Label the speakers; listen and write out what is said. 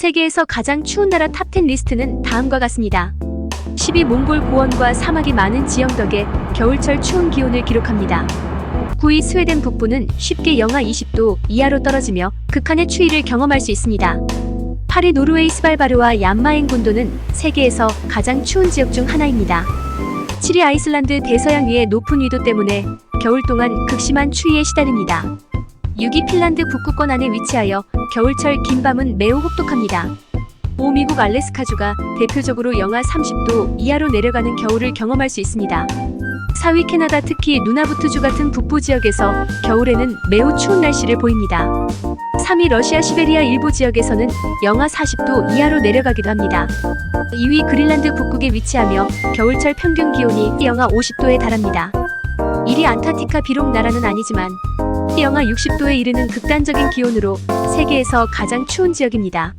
Speaker 1: 세계에서 가장 추운 나라 탑10 리스트는 다음과 같습니다. 10위 몽골 고원과 사막이 많은 지형 덕에 겨울철 추운 기온을 기록합니다. 9위 스웨덴 북부는 쉽게 영하 20도 이하로 떨어지며 극한의 추위를 경험할 수 있습니다. 8위 노르웨이 스발바르와 얀마엔 군도는 세계에서 가장 추운 지역 중 하나입니다. 7위 아이슬란드 대서양 위의 높은 위도 때문에 겨울 동안 극심한 추위에 시달립니다. 6위 핀란드 북구권 안에 위치하여 겨울철 긴 밤은 매우 혹독합니다. 5 미국 알래스카주가 대표적으로 영하 30도 이하로 내려가는 겨울을 경험할 수 있습니다. 4위 캐나다 특히 누나부트주 같은 북부 지역에서 겨울에는 매우 추운 날씨를 보입니다. 3위 러시아 시베리아 일부 지역에서는 영하 40도 이하로 내려가기도 합니다. 2위 그린란드 북극에 위치하며 겨울철 평균 기온이 영하 50도에 달합니다. 1위 안타티카 비록 나라는 아니지만 영하 60도에 이르는 극단적인 기온으로 세계에서 가장 추운 지역입니다.